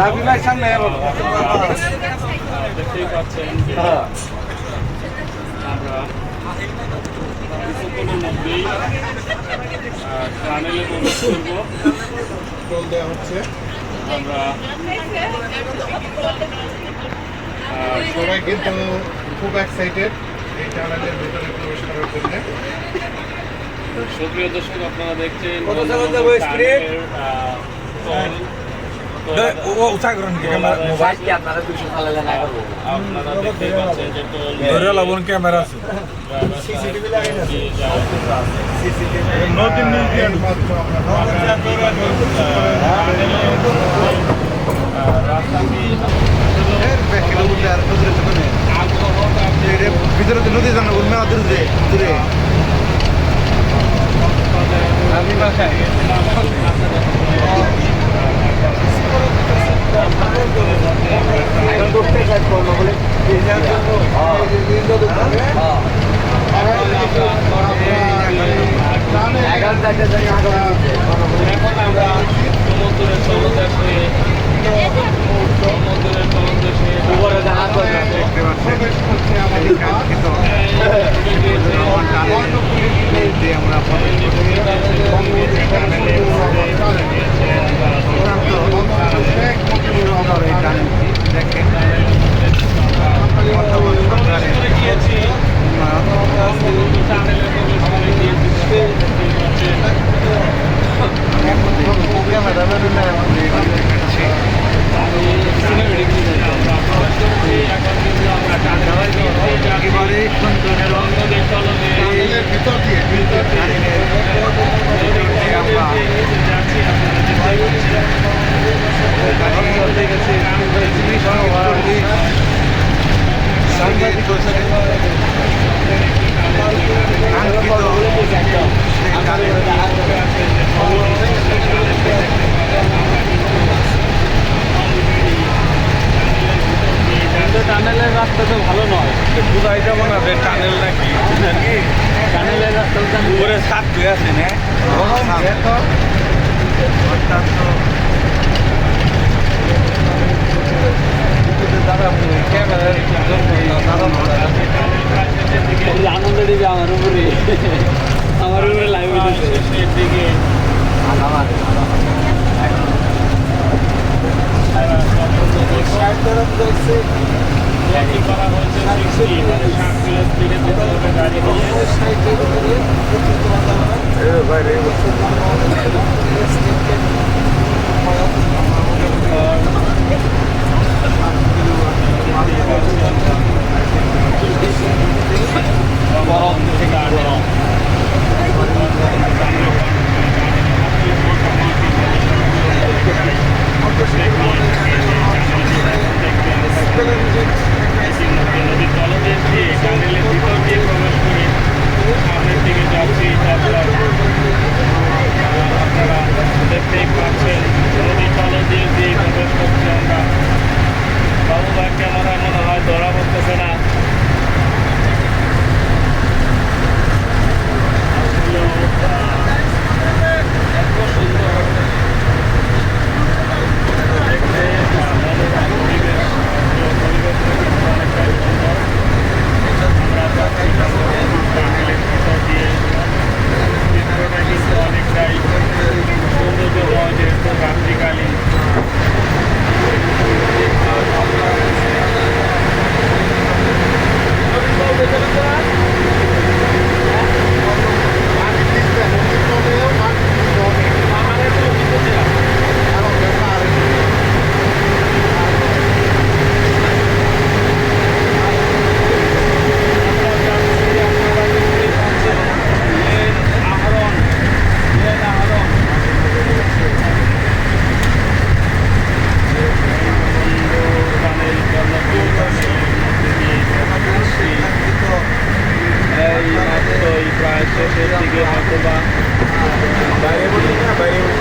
রাবি ভাই সামনে দেখতেই পাচ্ছেন আমরা কিছুক্ষণের মধ্যেই টানেলে প্রবেশ করব হচ্ছে আমরা সবাই কিন্তু খুব এক্সাইটেড এই টানেলের ভিতরে প্রবেশ করার জন্য। সুপ্রিয় দর্শক আপনারা দেখছেন কত সেকেন্ড যাব স্ক্রিন? টানেলের, আহ, toll। তো ও উঠা করেন ক্যামেরা মোবাইল আপনারা দেখতেই পাচ্ছেন যে toll ধরে লাবণ ক্যামেরা আছে। সিসিটিভি লাগাই নতুন এর মাধ্যমে ভিতরে তো নদী জানো উন্মে দূরে আমি বাসায় এখন আমরা সমুদ্রের তলদেশে সমুদ্রের তলদেশে প্রবেশ করছে আমাদের কাঙ্ক্ষিত আমরা প্রবেশ করছি বঙ্গবন্ধু টানেলে শেখ মুজিবুর রহমান এই টানেলটি দেখেন বর্তমান সরকারের গিয়েছি টানেলে প্রবেশ করে গিয়েছি টানেলের ভিতর দিয়ে ভিতর দিয়ে আমরা টানেলের রাস্তা তো ভালো নয়। কোথায় যাব না রে টানেল নাকি? টানেলের রাস্তা উপরে সাত দুই আছে না। আনন্দ দিবে আমার উপরে। আমার উপরে লাইভ দিকে। নিয়ে Amen. Baik, saya tiga orang kubah. Baik, boleh tak? Baik.